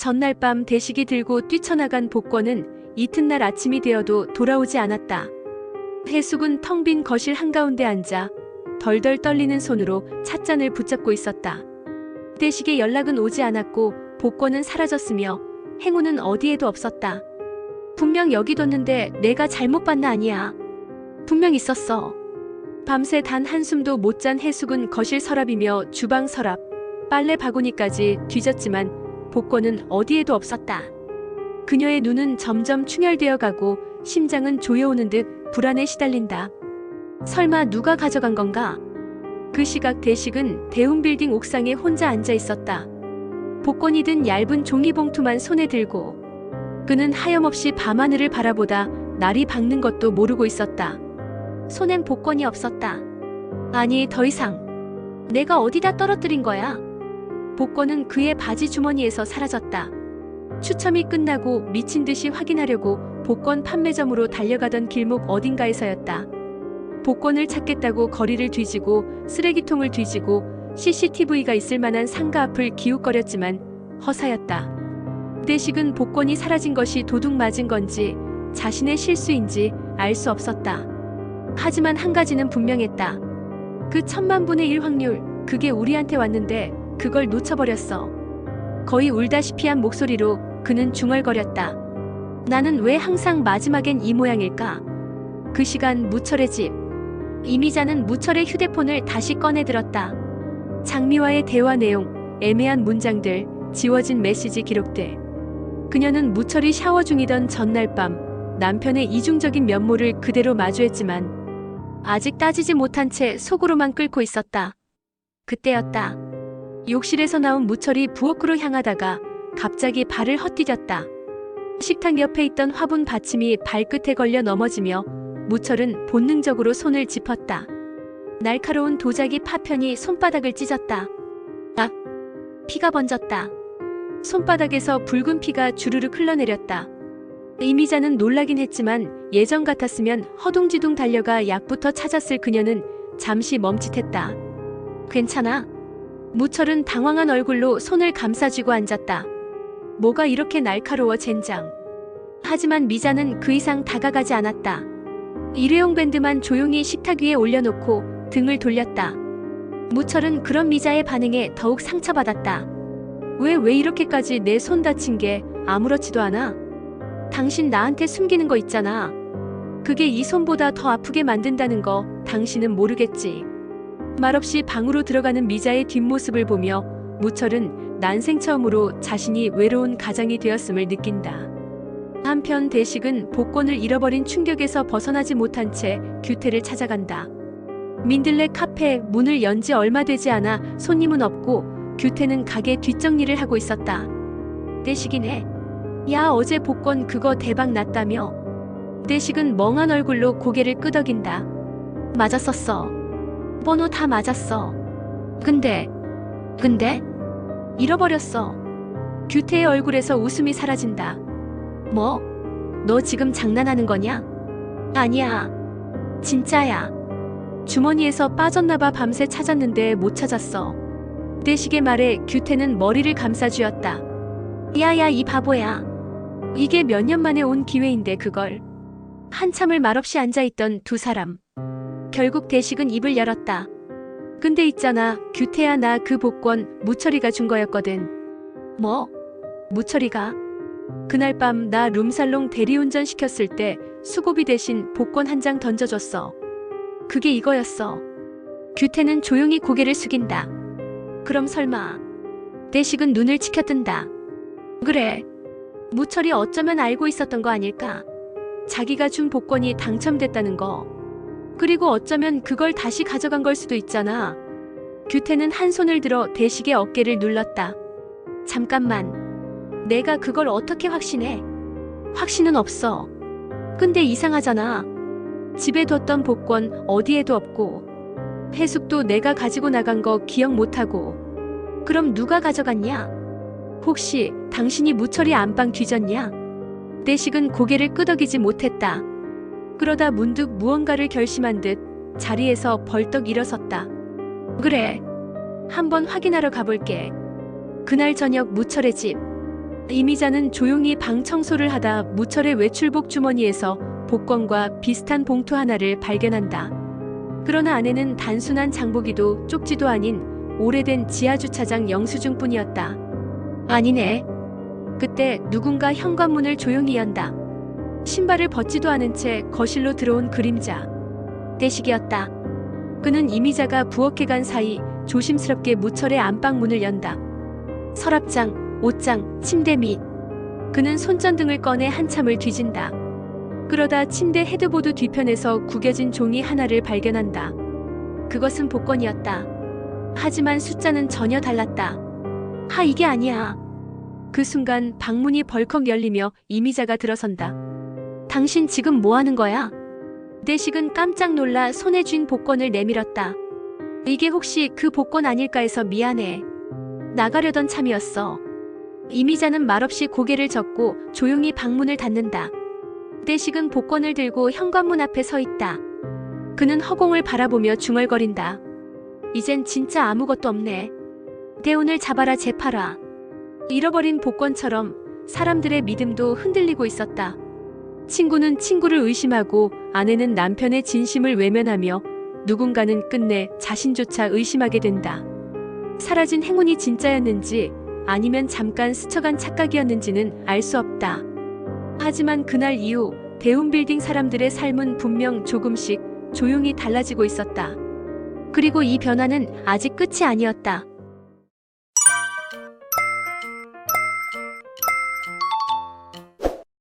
전날 밤 대식이 들고 뛰쳐나간 복권은 이튿날 아침이 되어도 돌아오지 않았다. 해숙은 텅 빈 거실 한가운데 앉아 덜덜 떨리는 손으로 찻잔을 붙잡고 있었다. 대식의 연락은 오지 않았고 복권은 사라졌으며 행운은 어디에도 없었다. 분명 여기 뒀는데 내가 잘못 봤나 아니야. 분명 있었어. 밤새 단 한숨도 못 잔 해숙은 거실 서랍이며 주방 서랍, 빨래 바구니까지 뒤졌지만 복권은 어디에도 없었다. 그녀의 눈은 점점 충혈되어 가고 심장은 조여오는 듯 불안에 시달린다. 설마 누가 가져간 건가? 그 시각 대식은 대웅 빌딩 옥상에 혼자 앉아 있었다. 복권이 든 얇은 종이봉투만 손에 들고 그는 하염없이 밤하늘을 바라보다 날이 밝는 것도 모르고 있었다. 손엔 복권이 없었다. 아니, 더 이상. 내가 어디다 떨어뜨린 거야? 복권은 그의 바지 주머니에서 사라졌다. 추첨이 끝나고 미친 듯이 확인하려고 복권 판매점으로 달려가던 길목 어딘가에서였다. 복권을 찾겠다고 거리를 뒤지고 쓰레기통을 뒤지고 CCTV가 있을 만한 상가 앞을 기웃거렸지만 허사였다. 대식은 복권이 사라진 것이 도둑 맞은 건지 자신의 실수인지 알 수 없었다. 하지만 한 가지는 분명했다. 그 천만 분의 일 확률, 그게 우리한테 왔는데 그걸 놓쳐버렸어. 거의 울다시피 한 목소리로 그는 중얼거렸다. 나는 왜 항상 마지막엔 이 모양일까? 그 시간 무철의 집. 이미자는 무철의 휴대폰을 다시 꺼내 들었다. 장미와의 대화 내용, 애매한 문장들, 지워진 메시지 기록들. 그녀는 무철이 샤워 중이던 전날 밤 남편의 이중적인 면모를 그대로 마주했지만 아직 따지지 못한 채 속으로만 끓고 있었다. 그때였다. 욕실에서 나온 무철이 부엌으로 향하다가 갑자기 발을 헛디뎠다. 식탁 옆에 있던 화분 받침이 발끝에 걸려 넘어지며 무철은 본능적으로 손을 짚었다. 날카로운 도자기 파편이 손바닥을 찢었다. 아! 피가 번졌다. 손바닥에서 붉은 피가 주르륵 흘러내렸다. 이미자는 놀라긴 했지만 예전 같았으면 허둥지둥 달려가 약부터 찾았을 그녀는 잠시 멈칫했다. 괜찮아? 무철은 당황한 얼굴로 손을 감싸쥐고 앉았다. 뭐가 이렇게 날카로워 젠장. 하지만 미자는 그 이상 다가가지 않았다. 일회용 밴드만 조용히 식탁 위에 올려놓고 등을 돌렸다. 무철은 그런 미자의 반응에 더욱 상처받았다. 왜, 왜 이렇게까지 내 손 다친 게 아무렇지도 않아? 당신 나한테 숨기는 거 있잖아. 그게 이 손보다 더 아프게 만든다는 거 당신은 모르겠지. 말없이 방으로 들어가는 미자의 뒷모습을 보며 무철은 난생 처음으로 자신이 외로운 가장이 되었음을 느낀다. 한편 대식은 복권을 잃어버린 충격에서 벗어나지 못한 채 규태를 찾아간다. 민들레 카페 문을 연 지 얼마 되지 않아 손님은 없고 규태는 가게 뒷정리를 하고 있었다. 대식이네. 야 어제 복권 그거 대박 났다며. 대식은 멍한 얼굴로 고개를 끄덕인다. 맞았었어. 번호 다 맞았어. 근데, 근데? 잃어버렸어. 규태의 얼굴에서 웃음이 사라진다. 뭐? 너 지금 장난하는 거냐? 아니야. 진짜야. 주머니에서 빠졌나봐 밤새 찾았는데 못 찾았어. 대식의 말에 규태는 머리를 감싸쥐었다. 야야 이 바보야. 이게 몇 년 만에 온 기회인데 그걸. 한참을 말없이 앉아있던 두 사람. 결국 대식은 입을 열었다. 근데 있잖아, 규태야 나 그 복권 무철이가 준 거였거든. 뭐? 무철이가? 그날 밤 나 룸살롱 대리운전 시켰을 때 수고비 대신 복권 한 장 던져줬어. 그게 이거였어. 규태는 조용히 고개를 숙인다. 그럼 설마. 대식은 눈을 치켜뜬다. 그래. 무철이 어쩌면 알고 있었던 거 아닐까? 자기가 준 복권이 당첨됐다는 거. 그리고 어쩌면 그걸 다시 가져간 걸 수도 있잖아. 규태는 한 손을 들어 대식의 어깨를 눌렀다. 잠깐만. 내가 그걸 어떻게 확신해? 확신은 없어. 근데 이상하잖아. 집에 뒀던 복권 어디에도 없고, 해숙도 내가 가지고 나간 거 기억 못하고, 그럼 누가 가져갔냐? 혹시 당신이 무철이 안방 뒤졌냐? 대식은 고개를 끄덕이지 못했다. 그러다 문득 무언가를 결심한 듯 자리에서 벌떡 일어섰다. 그래. 한번 확인하러 가볼게. 그날 저녁 무철의 집. 이미자는 조용히 방 청소를 하다 무철의 외출복 주머니에서 복권과 비슷한 봉투 하나를 발견한다. 그러나 안에는 단순한 장보기도 쪽지도 아닌 오래된 지하주차장 영수증뿐이었다. 아니네. 그때 누군가 현관문을 조용히 연다. 신발을 벗지도 않은 채 거실로 들어온 그림자. 떼식이었다. 그는 이미자가 부엌에 간 사이 조심스럽게 무철의 안방 문을 연다. 서랍장, 옷장, 침대 밑. 그는 손전등을 꺼내 한참을 뒤진다. 그러다 침대 헤드보드 뒤편에서 구겨진 종이 하나를 발견한다. 그것은 복권이었다. 하지만 숫자는 전혀 달랐다. 하, 이게 아니야. 그 순간 방문이 벌컥 열리며 이미자가 들어선다. 당신 지금 뭐 하는 거야? 대식은 깜짝 놀라 손에 쥔 복권을 내밀었다. 이게 혹시 그 복권 아닐까 해서 미안해. 나가려던 참이었어. 이미자는 말없이 고개를 젓고 조용히 방문을 닫는다. 대식은 복권을 들고 현관문 앞에 서 있다. 그는 허공을 바라보며 중얼거린다. 이젠 진짜 아무것도 없네. 대운을 잡아라 재파라. 잃어버린 복권처럼 사람들의 믿음도 흔들리고 있었다. 친구는 친구를 의심하고 아내는 남편의 진심을 외면하며 누군가는 끝내 자신조차 의심하게 된다. 사라진 행운이 진짜였는지 아니면 잠깐 스쳐간 착각이었는지는 알 수 없다. 하지만 그날 이후 대운빌딩 사람들의 삶은 분명 조금씩 조용히 달라지고 있었다. 그리고 이 변화는 아직 끝이 아니었다.